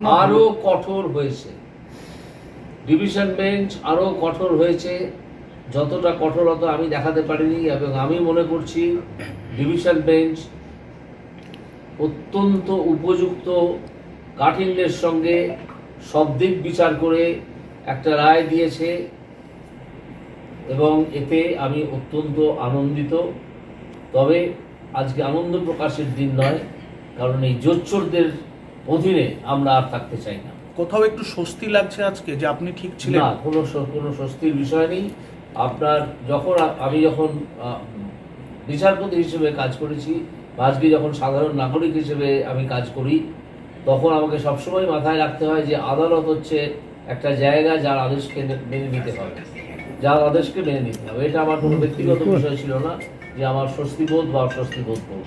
আরও কঠোর হয়েছে। ডিভিশন বেঞ্চ আরও কঠোর হয়েছে। যতটা কঠোরতা আমি দেখাতে পারিনি এবং আমি মনে করছি ডিভিশন বেঞ্চ অত্যন্ত উপযুক্ত কাঠিন্যের সঙ্গে সব দিক বিচার করে একটা রায় দিয়েছে এবং এতে আমি অত্যন্ত আনন্দিত। তবে আজকে আনন্দ প্রকাশের দিন নয়, কারণ এই জোচ্চোরদের অধীনে আমরা আর থাকতে চাই না। কোথাও একটু স্বস্তি লাগছে আজকে যে আপনি ঠিক ছিলেন? না কোনো কোনো স্বস্তির বিষয় নেই। আপনার যখন আমি যখন বিচারপতি হিসেবে কাজ করেছি আজকে যখন সাধারণ নাগরিক হিসেবে আমি কাজ করি তখন আমাকে সবসময় মাথায় রাখতে হয় যে আদালত হচ্ছে একটা জায়গা যার আদেশকে মেনে নিতে হবে। যার আদেশকে মেনে নিতে হবে। এটা আমার কোনো ব্যক্তিগত বিষয় ছিল না যে আমার স্বস্তিবোধ বা অস্বস্তিবোধ করব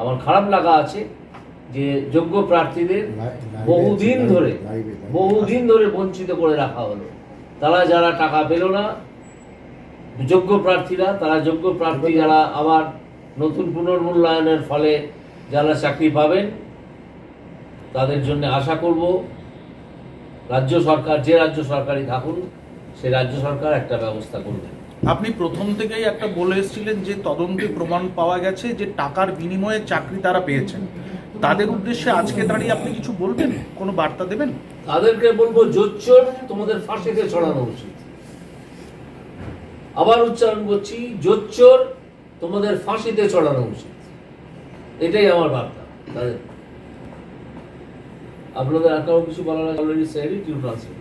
আমার খারাপ লাগা আছে যে যোগ্য প্রার্থীদের বহুদিন ধরে বহুদিন ধরে বঞ্চিত করে রাখা হলো। তারা যারা টাকা পেল না যোগ্য প্রার্থীরা তারা যোগ্য প্রার্থী যারা আবার নতুন পুনর্মূল্যায়নের ফলে যারা চাকরি পাবেন তাদের জন্য আশা করব রাজ্য সরকার যে রাজ্য সরকারই থাকুন সে রাজ্য সরকার একটা ব্যবস্থা করবে। আপনি প্রথম থেকেই একটা বলে এসেছিলেন যে তদন্তে প্রমাণ পাওয়া গেছে যে টাকার বিনিময়ে চাকরি তারা পেয়েছেন। তাদের উদ্দেশ্যে আজকে দাঁড়িয়ে আপনি কিছু বলবেন? কোনো বার্তা দেবেন? তাদেরকে বলব জোচ্চোর তোমাদের ফাঁসিতে ছড়ানো উচিত। আবার উচ্চারণ করছি জোচ্চোর তোমাদের ফাঁসিতে চড়ানো উচিত। এটাই আমার বার্তা। তাদের আপনাদের আর কারও কিছু বলার already said it you translate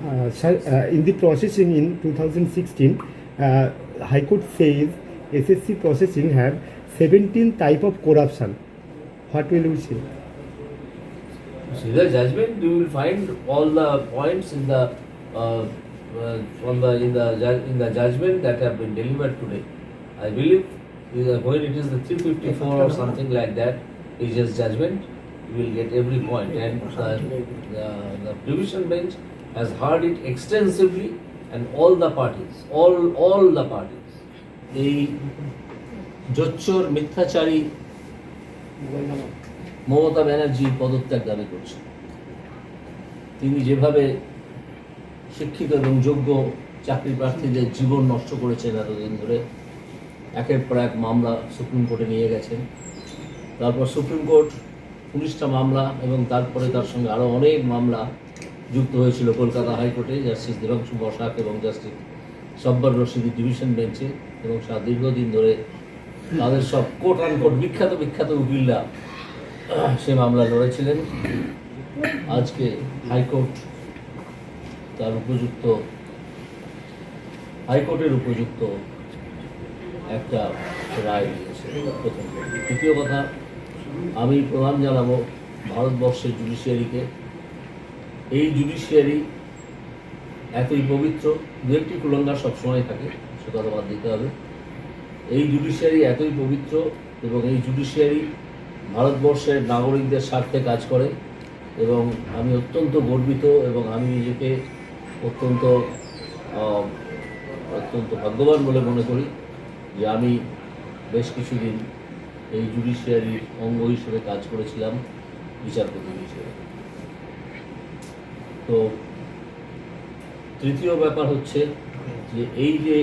Uh, sir, uh, in the processing in 2016, uh, High Court says SSC processing have 17 type of corruption. What will you say? See the judgment, you will find all the points in the uh, uh, from the in the ju- in the judgment that have been delivered today. I believe uh, when it is the 354 or something like that, is just judgment. You will get every point, and the, the, the division bench has heard it extensively, and all the parties, all all the parties, এই জোচ্চোর মিথ্যাচারী মমতা ব্যানার্জি পদত্যাগ দাবি করছেন। তিনি যেভাবে শিক্ষিত এবং যোগ্য চাকরি প্রার্থীদের জীবন নষ্ট করেছেন এতদিন ধরে, একের পর এক মামলা সুপ্রিম কোর্টে নিয়ে গেছেন। তারপর সুপ্রিম কোর্ট উনিশটা মামলা এবং তারপরে তার সঙ্গে আরও অনেক মামলা যুক্ত হয়েছিল কলকাতা হাইকোর্টে। জাস্টিস দেবাংশু বসাক এবং জাস্টিস সব্বর রশিদি ডিভিশন বেঞ্চে এবং দীর্ঘদিন ধরে তাদের সব কোর্ট আনকোর্ট বিখ্যাত বিখ্যাত উকিলরা, সে মামলা লড়েছিলেন। আজকে হাইকোর্ট তার উপযুক্ত, হাইকোর্টের উপযুক্ত একটা রায় দিয়েছে। দ্বিতীয় কথা, আমি প্রধান জানাব ভারতবর্ষের জুডিশিয়ারিকে এই জুডিশিয়ারি এতই পবিত্র, দু একটি কুলঙ্গার সবসময় থাকে, সে কথা বাদ দিতে হবে। এই জুডিশিয়ারি এতই পবিত্র এবং এই জুডিশিয়ারি ভারতবর্ষের নাগরিকদের স্বার্থে কাজ করে এবং আমি অত্যন্ত গর্বিত এবং আমি নিজেকে অত্যন্ত অত্যন্ত ভাগ্যবান বলে মনে করি যে আমি বেশ কিছুদিন এই জুডিশিয়ারির অঙ্গ হিসেবে কাজ করেছিলাম, বিচারপতি হিসেবে। তো তৃতীয় ব্যাপার হচ্ছে যে এই যে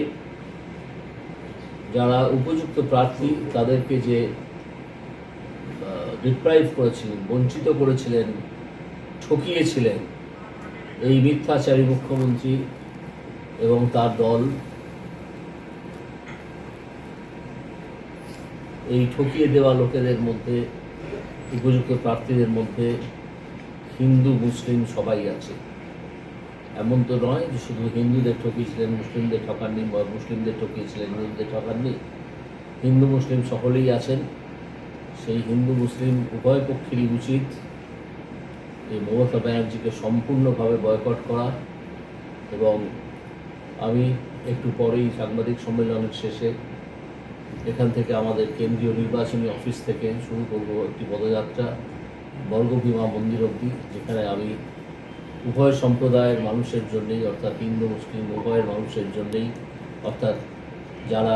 যারা উপযুক্ত প্রার্থী তাদেরকে যে ডিপ্রাইভ করেছিলেন, বঞ্চিত করেছিলেন, ঠকিয়েছিলেন, এই মিথ্যাচারী মুখ্যমন্ত্রী এবং তার দল, এই ঠকিয়ে দেওয়া লোকেদের মধ্যে, উপযুক্ত প্রার্থীদের মধ্যে হিন্দু, মুসলিম সবাই আছে। এমন তো নয় যে শুধু হিন্দুদের ঠকিয়েছিলেন, মুসলিমদের ঠকাননি, বা মুসলিমদের ঠকিয়েছিলেন, হিন্দুদের ঠকাননি। হিন্দু, মুসলিম সকলেই আছেন। সেই হিন্দু, মুসলিম উভয় পক্ষেরই উচিত এই মমতা ব্যানার্জিকে সম্পূর্ণভাবে বয়কট করা। এবং আমি একটু পরেই সাংবাদিক সম্মেলনের শেষে এখান থেকে আমাদের কেন্দ্রীয় নির্বাচনী অফিস থেকে শুরু করব একটি পদযাত্রা, বর্গভীমা মন্দির অবধি, যেখানে আমি উভয় সম্প্রদায়ের মানুষের জন্যেই, অর্থাৎ হিন্দু, মুসলিম, উভয়ের মানুষের জন্যেই, অর্থাৎ যারা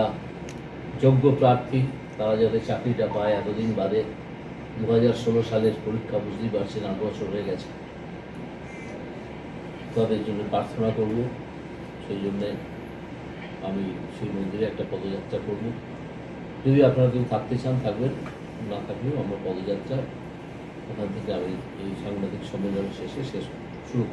যোগ্য প্রার্থী, তারা যাতে চাকরিটা পায় এতদিন বাদে দু হাজার ষোলো সালের পরীক্ষা বুঝতেই পারছেন আট বছর হয়ে গেছে। তাদের জন্য প্রার্থনা করব, সেই জন্যে আমি সেই মন্দিরে একটা পদযাত্রা করব। যদি আপনারা কেউ থাকতে চান, থাকবেন, না থাকলেও আমরা পদযাত্রা, ওখান থেকে আমি এই সাংবাদিক সম্মেলন শেষে শেষ শুরু করব